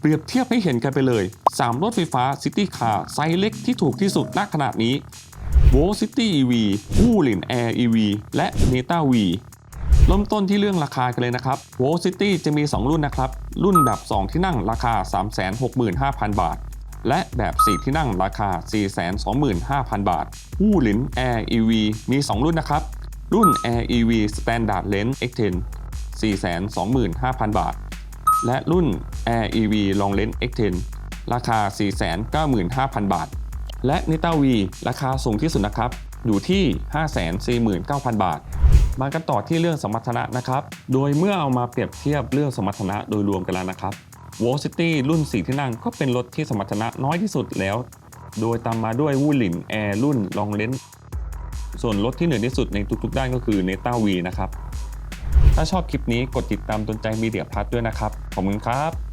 เปรียบเทียบให้เห็นกันไปเลย 3 รถไฟฟ้าซิตี้คาร์ไซส์เล็กที่ถูกที่สุดณขณะนี้ v o City EV วูลิน Air EV และ Neta V เริ่มต้นที่เรื่องราคากันเลยนะครับ v o City จะมี 2 รุ่นนะครับ รุ่นแบบ 2 ที่นั่งราคา 365,000 บาท และแบบ 4 ที่นั่งราคา 425,000 บาทวูหลิน Air EV มี 2 รุ่นนะครับ รุ่น Air EV Standard Lens X10 425,000 บาท และรุ่น Air EV Long Lens X10 ราคา 495,000 บาท และ n i t a V ราคาสูงที่สุดนะครับ อยู่ที่ 549,000 บาท มากันต่อที่เรื่องสมรรถนะนะครับ โดยเมื่อเอามาเปรียบเทียบเรื่องสมรรถนะโดยรวมกันแล้วนะครับ w a l City รุ่น 4 ที่นั่งก็เป็นรถที่สมรรถนะน้อยที่สุดแล้ว โดยตามมาด้วยวูลินแอร์รุ่น Long Lens ส่วนรถที่เหนือที่สุดในทุกๆด้านก็คือ n e t a V นะครับ ถ้าชอบคลิปนี้กดติดตามตนใจมีเดียพัทด้วยนะครับ ขอบคุณครับ